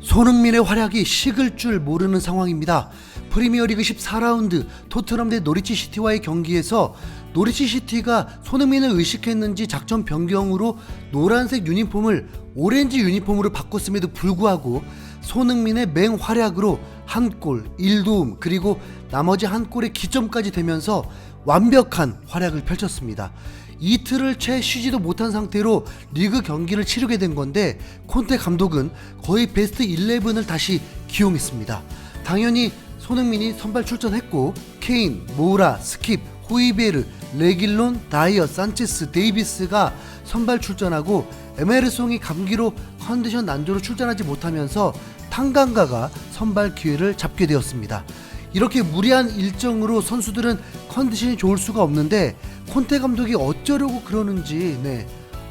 손흥민의 활약이 식을 줄 모르는 상황입니다. 프리미어리그 14라운드 토트넘 대 노리치 시티와의 경기에서 노리치 시티가 손흥민을 의식했는지 작전 변경으로 노란색 유니폼을 오렌지 유니폼으로 바꿨음에도 불구하고 손흥민의 맹활약으로 한 골, 1도움 그리고 나머지 한 골의 기점까지 되면서 완벽한 활약을 펼쳤습니다. 이틀을 채 쉬지도 못한 상태로 리그 경기를 치르게 된 건데 콘테 감독은 거의 베스트 11을 다시 기용했습니다. 당연히 손흥민이 선발 출전했고 케인, 모우라, 스킵, 호이베르, 레길론, 다이어, 산체스, 데이비스가 선발 출전하고 에메르송이 감기로 컨디션 난조로 출전하지 못하면서 탕강가가 선발 기회를 잡게 되었습니다. 이렇게 무리한 일정으로 선수들은 컨디션이 좋을 수가 없는데 콘테 감독이 어쩌려고 그러는지 네.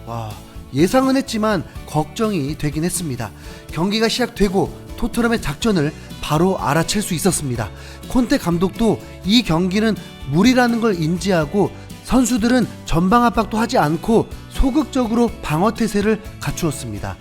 와, 예상은 했지만 걱정이 되긴 했습니다. 경기가 시작되고 토트넘의 작전을 바로 알아챌 수 있었습니다. 콘테 감독도 이 경기는 무리라는 걸 인지하고 선수들은 전방 압박도 하지 않고 소극적으로 방어 태세를 갖추었습니다.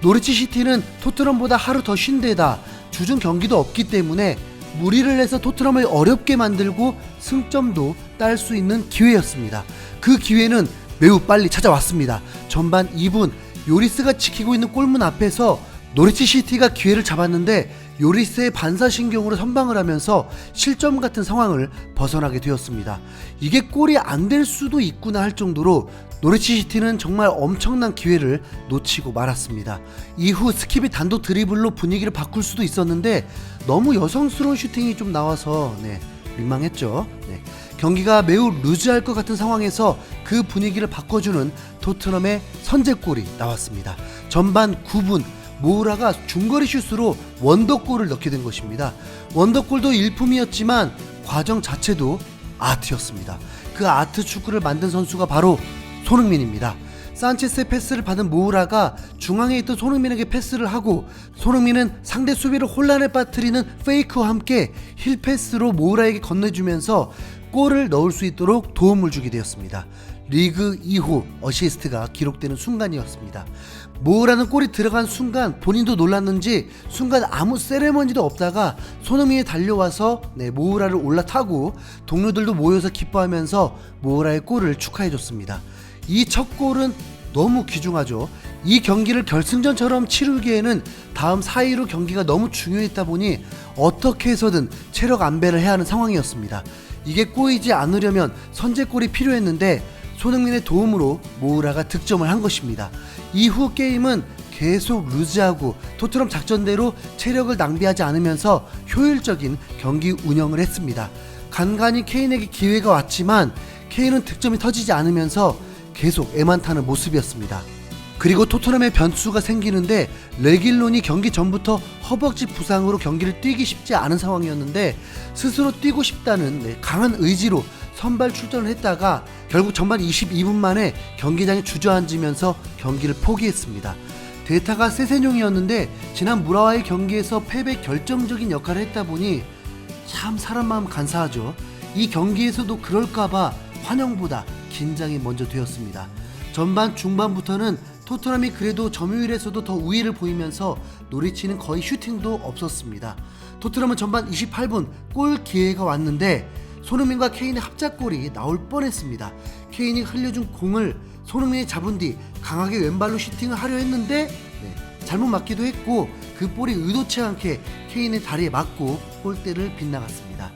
노리치 시티는 토트넘보다 하루 더 쉰 데다 주중 경기도 없기 때문에 무리를 해서 토트넘을 어렵게 만들고 승점도 딸 수 있는 기회였습니다. 그 기회는 매우 빨리 찾아왔습니다. 전반 2분 요리스가 지키고 있는 골문 앞에서 노리치 시티가 기회를 잡았는데 요리스의 반사신경으로 선방을 하면서 실점 같은 상황을 벗어나게 되었습니다. 이게 골이 안 될 수도 있구나 할 정도로 노리치 시티는 정말 엄청난 기회를 놓치고 말았습니다. 이후 스킵이 단독 드리블로 분위기를 바꿀 수도 있었는데 너무 여성스러운 슈팅이 좀 나와서 네, 민망했죠. 네. 경기가 매우 루즈할 것 같은 상황에서 그 분위기를 바꿔주는 토트넘의 선제골이 나왔습니다. 전반 9분 모우라가 중거리 슛으로 원더골을 넣게 된 것입니다. 원더골도 일품이었지만 과정 자체도 아트였습니다. 그 아트 축구를 만든 선수가 바로 손흥민입니다. 산체스의 패스를 받은 모우라가 중앙에 있던 손흥민에게 패스를 하고 손흥민은 상대 수비를 혼란에 빠뜨리는 페이크와 함께 힐 패스로 모우라에게 건네주면서 골을 넣을 수 있도록 도움을 주게 되었습니다. 리그 2호 어시스트가 기록되는 순간이었습니다. 모우라는 골이 들어간 순간 본인도 놀랐는지 순간 아무 세레머니도 없다가 손흥민이 달려와서 네, 모우라를 올라타고 동료들도 모여서 기뻐하면서 모우라의 골을 축하해줬습니다. 이 첫 골은 너무 귀중하죠. 이 경기를 결승전처럼 치르기에는 다음 4위로 경기가 너무 중요했다 보니 어떻게 해서든 체력 안배를 해야 하는 상황이었습니다. 이게 꼬이지 않으려면 선제골이 필요했는데 손흥민의 도움으로 모우라가 득점을 한 것입니다. 이후 게임은 계속 루즈하고 토트넘 작전대로 체력을 낭비하지 않으면서 효율적인 경기 운영을 했습니다. 간간히 케인에게 기회가 왔지만 케인은 득점이 터지지 않으면서 계속 애만타는 모습이었습니다. 그리고 토트넘의 변수가 생기는데 레길론이 경기 전부터 허벅지 부상으로 경기를 뛰기 쉽지 않은 상황이었는데 스스로 뛰고 싶다는 네, 강한 의지로 선발 출전을 했다가 결국 전반 22분 만에 경기장에 주저앉으면서 경기를 포기했습니다. 데이터가 세세뇽이었는데 지난 무라와의 경기에서 패배 결정적인 역할을 했다 보니 참 사람 마음 간사하죠. 이 경기에서도 그럴까봐 환영보다 긴장이 먼저 되었습니다. 전반 중반부터는 토트넘이 그래도 점유율에서도 더 우위를 보이면서 노리치는 거의 슈팅도 없었습니다. 토트넘은 전반 28분 골 기회가 왔는데 손흥민과 케인의 합작골이 나올 뻔했습니다. 케인이 흘려준 공을 손흥민이 잡은 뒤 강하게 왼발로 슈팅을 하려 했는데 네, 잘못 맞기도 했고 그 볼이 의도치 않게 케인의 다리에 맞고 골대를 빗나갔습니다.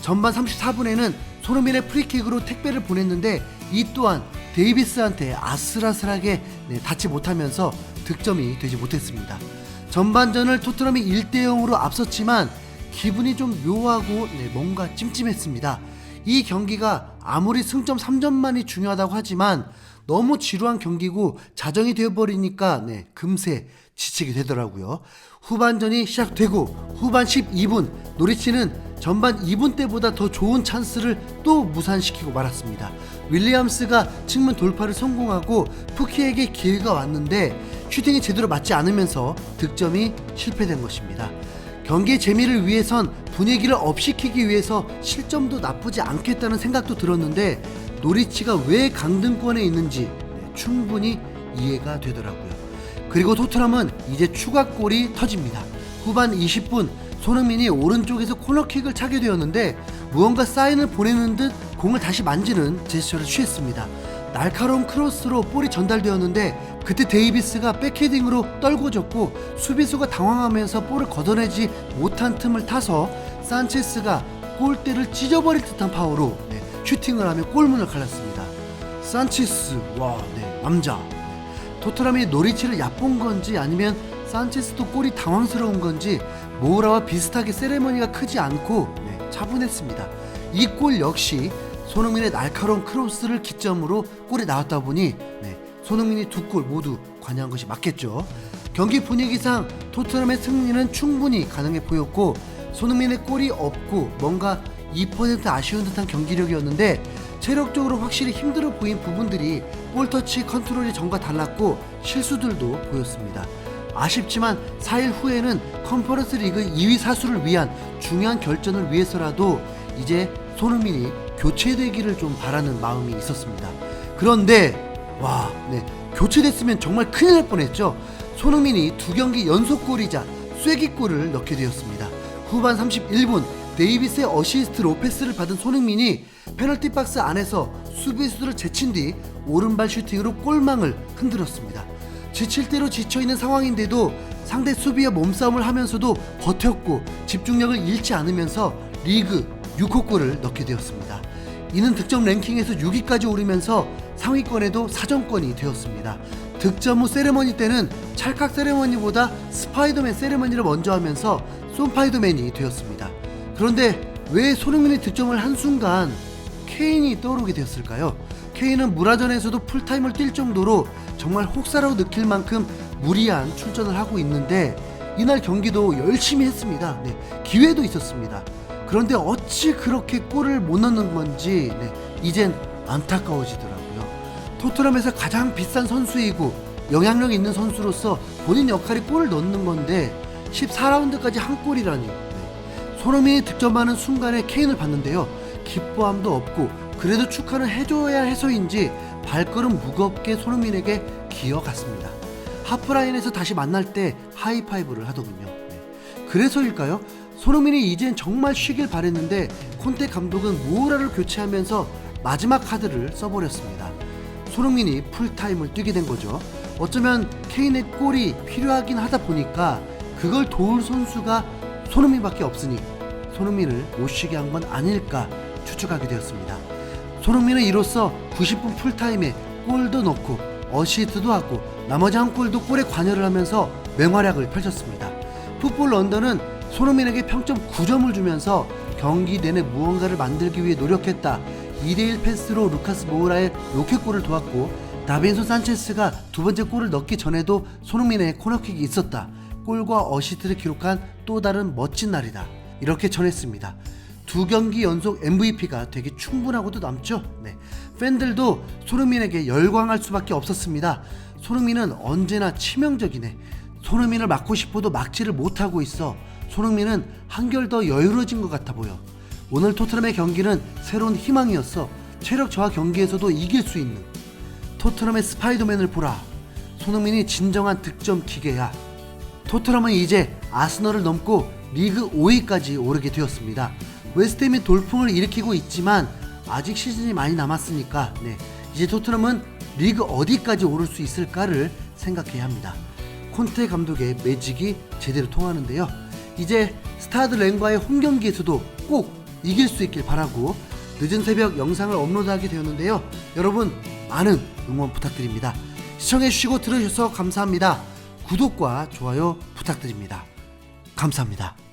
전반 34분에는 손흥민의 프리킥으로 택배를 보냈는데 이 또한 데이비스한테 아슬아슬하게 네, 닿지 못하면서 득점이 되지 못했습니다. 전반전을 토트넘이 1대 0으로 앞섰지만 기분이 좀 묘하고 네, 뭔가 찜찜했습니다. 이 경기가 아무리 승점 3점만이 중요하다고 하지만 너무 지루한 경기고 자정이 되어버리니까 네, 금세 지치게 되더라고요. 후반전이 시작되고 후반 12분 노리치는 전반 2분 때보다 더 좋은 찬스를 또 무산시키고 말았습니다. 윌리엄스가 측면 돌파를 성공하고 푸키에게 기회가 왔는데 슈팅이 제대로 맞지 않으면서 득점이 실패된 것입니다. 경기의 재미를 위해선 분위기를 업시키기 위해서 실점도 나쁘지 않겠다는 생각도 들었는데 노리치가 왜 강등권에 있는지 충분히 이해가 되더라고요. 그리고 토트넘은 이제 추가골이 터집니다. 후반 20분 손흥민이 오른쪽에서 코너킥을 차게 되었는데 무언가 사인을 보내는 듯 공을 다시 만지는 제스처를 취했습니다. 날카로운 크로스로 볼이 전달되었는데 그때 데이비스가 백헤딩으로 떨궈졌고 수비수가 당황하면서 볼을 걷어내지 못한 틈을 타서 산체스가 골대를 찢어버릴 듯한 파워로 네, 슈팅을 하며 골문을 갈랐습니다. 산체스 와 네, 남자 네. 토트넘이 노리치를 얕본 건지 아니면 산체스도 골이 당황스러운 건지 모우라와 비슷하게 세레머니가 크지 않고 네, 차분했습니다. 이 골 역시 손흥민의 날카로운 크로스를 기점으로 골이 나왔다 보니 네, 손흥민이 두 골 모두 관여한 것이 맞겠죠. 경기 분위기상 토트넘의 승리는 충분히 가능해 보였고 손흥민의 골이 없고 뭔가 2% 아쉬운 듯한 경기력이었는데 체력적으로 확실히 힘들어 보인 부분들이 볼터치 컨트롤이 전과 달랐고 실수들도 보였습니다. 아쉽지만 4일 후에는 컨퍼런스 리그 2위 사수를 위한 중요한 결전을 위해서라도 이제 손흥민이 교체되기를 좀 바라는 마음이 있었습니다. 그런데 와, 네. 교체됐으면 정말 큰일 날 뻔했죠. 손흥민이 두 경기 연속골이자 쐐기골을 넣게 되었습니다. 후반 31분 데이비스의 어시스트로 패스를 받은 손흥민이 페널티 박스 안에서 수비수들을 제친 뒤 오른발 슈팅으로 골망을 흔들었습니다. 지칠 대로 지쳐 있는 상황인데도 상대 수비와 몸싸움을 하면서도 버텼고 집중력을 잃지 않으면서 리그 6호 골을 넣게 되었습니다. 이는 득점 랭킹에서 6위까지 오르면서 상위권에도 사정권이 되었습니다. 득점 후 세레머니 때는 찰칵 세레머니보다 스파이더맨 세레머니를 먼저 하면서 솜파이더맨이 되었습니다. 그런데 왜 손흥민이 득점을 한 순간 케인이 떠오르게 되었을까요? 케인은 무라전에서도 풀타임을 뛸 정도로 정말 혹사라고 느낄 만큼 무리한 출전을 하고 있는데 이날 경기도 열심히 했습니다. 네, 기회도 있었습니다. 그런데 어찌 그렇게 골을 못 넣는 건지 네, 이젠 안타까워지더라고요. 토트넘에서 가장 비싼 선수이고 영향력 있는 선수로서 본인 역할이 골을 넣는 건데 14라운드까지 한 골이라니 네. 손흥민이 득점하는 순간에 케인을 봤는데요. 기뻐함도 없고 그래도 축하를 해줘야 해서인지 발걸음 무겁게 손흥민에게 기어갔습니다. 하프라인에서 다시 만날 때 하이파이브를 하더군요. 네. 그래서일까요? 손흥민이 이젠 정말 쉬길 바랬는데 콘테 감독은 무우라를 교체하면서 마지막 카드를 써버렸습니다. 손흥민이 풀타임을 뛰게 된 거죠. 어쩌면 케인의 골이 필요하긴 하다 보니까 그걸 도울 선수가 손흥민밖에 없으니 손흥민을 못 쉬게 한 건 아닐까 추측하게 되었습니다. 손흥민은 이로써 90분 풀타임에 골도 넣고 어시스트도 하고 나머지 한 골도 골에 관여를 하면서 맹활약을 펼쳤습니다. 풋볼 런던은 손흥민에게 평점 9점을 주면서 경기 내내 무언가를 만들기 위해 노력했다. 2대1 패스로 루카스 모우라의 로켓골을 도왔고 다빈손 산체스가 두 번째 골을 넣기 전에도 손흥민의 코너킥이 있었다. 골과 어시스트를 기록한 또 다른 멋진 날이다. 이렇게 전했습니다. 두 경기 연속 MVP가 되게 충분하고도 남죠. 네. 팬들도 손흥민에게 열광할 수밖에 없었습니다. 손흥민은 언제나 치명적이네. 손흥민을 막고 싶어도 막지를 못하고 있어. 손흥민은 한결 더 여유로워진 것 같아 보여. 오늘 토트넘의 경기는 새로운 희망이었어. 체력 저하 경기에서도 이길 수 있는. 토트넘의 스파이더맨을 보라. 손흥민이 진정한 득점 기계야. 토트넘은 이제 아스널을 넘고 리그 5위까지 오르게 되었습니다. 웨스트햄이 돌풍을 일으키고 있지만 아직 시즌이 많이 남았으니까 네, 이제 토트넘은 리그 어디까지 오를 수 있을까를 생각해야 합니다. 콘테 감독의 매직이 제대로 통하는데요. 이제 스타드 랭과의 홈 경기에서도 꼭 이길 수 있길 바라고 늦은 새벽 영상을 업로드하게 되었는데요. 여러분 많은 응원 부탁드립니다. 시청해주시고 들어주셔서 감사합니다. 구독과 좋아요 부탁드립니다. 감사합니다.